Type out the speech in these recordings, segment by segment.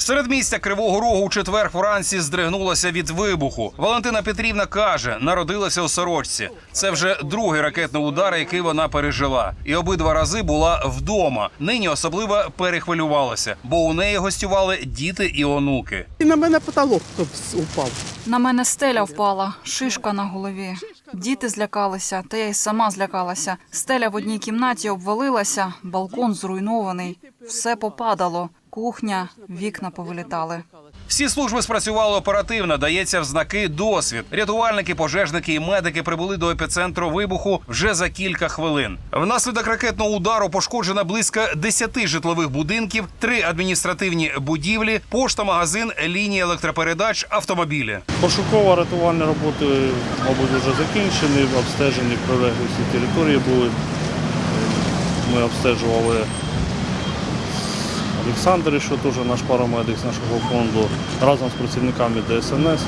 Середмістя Кривого Рогу у четвер вранці здригнулося від вибуху. Валентина Петрівна каже, народилася у сорочці. Це вже другий ракетний удар, який вона пережила, і обидва рази була вдома. Нині особливо перехвилювалася, бо у неї гостювали діти і онуки. І на мене потолок упав. На мене стеля впала, шишка на голові. Діти злякалися, та я й сама злякалася. Стеля в одній кімнаті обвалилася, балкон зруйнований, все попадало. Кухня, вікна повилітали. Всі служби спрацювали оперативно. Дається в знаки досвід. Рятувальники, пожежники і медики прибули до епіцентру вибуху вже за кілька хвилин. Внаслідок ракетного удару пошкоджено близько 10 житлових будинків, три адміністративні будівлі, пошта, магазин, лінії електропередач, автомобілі. Пошуково-рятувальні роботи, мабуть, вже закінчені, обстежені прилеглі всі території були. Ми обстежували Олександр, що теж наш парамедик з нашого фонду, разом з працівниками ДСНС.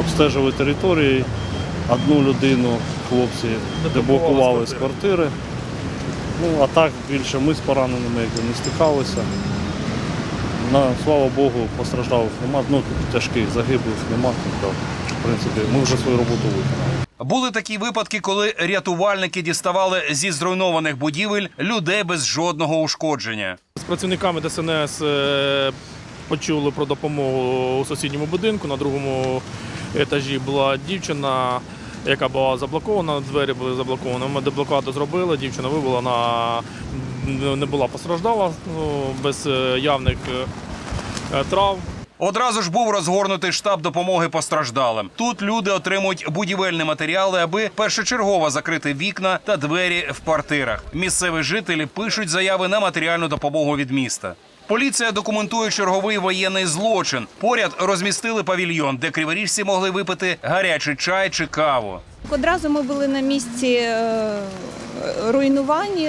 Обстежили території. Одну людину хлопці деблокували з квартири. Ну, а так більше ми з пораненими якби не стикалися. На, слава Богу, постраждалих нема, ну тяжких загиблих нема. Тобто, в принципі, ми вже свою роботу виконали. Були такі випадки, коли рятувальники діставали зі зруйнованих будівель людей без жодного ушкодження. З працівниками ДСНС е, почули про допомогу у сусідньому будинку. На другому етажі була дівчина, яка була заблокована, двері були заблоковані. Ми деблокаду зробили, дівчина вибула, вона не була постраждала ну, без е, явних е, травм. Одразу ж був розгорнутий штаб допомоги постраждалим. Тут люди отримують будівельні матеріали, аби першочергово закрити вікна та двері в квартирах. Місцеві жителі пишуть заяви на матеріальну допомогу від міста. Поліція документує черговий воєнний злочин. Поряд розмістили павільйон, де криворіжці могли випити гарячий чай чи каву. Одразу ми були на місці е, руйнувань,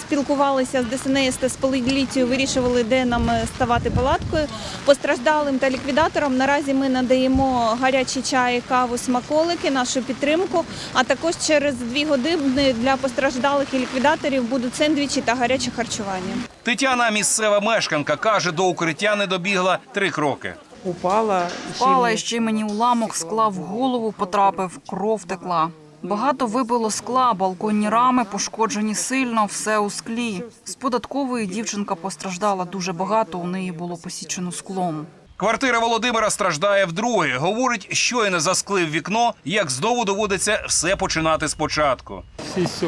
спілкувалися з ДСНС та з поліцією, вирішували, де нам е, ставати палаткою. Постраждалим та ліквідаторам наразі ми надаємо гарячий чай, каву, смаколики, нашу підтримку. А також через дві години для постраждалих і ліквідаторів будуть сендвічі та гаряче харчування. Тетяна, місцева мешканка, каже, до укриття не добігла три кроки. Упала. Впала ще мені уламок скла в голову потрапив, кров текла. Багато вибило скла, балконні рами пошкоджені сильно, все у склі. З податкової дівчинка постраждала дуже багато, у неї було посічено склом. Квартира Володимира страждає вдруге. Говорить, щойно засклив вікно, як знову доводиться все починати спочатку.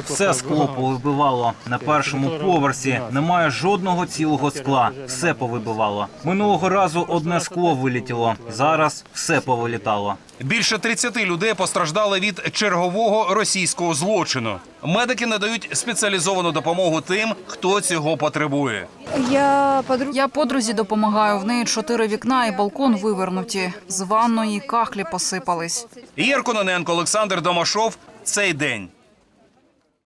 Все скло повибивало на першому поверсі. Немає жодного цілого скла. Все повибивало. Минулого разу одне скло вилітіло. Зараз все повилітало. Більше 30 людей постраждали від чергового російського злочину. Медики надають спеціалізовану допомогу тим, хто цього потребує. Я. Я подрузі допомагаю. В неї чотири вікна і балкон вивернуті. З ванної кахлі посипались. Ігор Кононенко, Олександр Домашов. Цей день.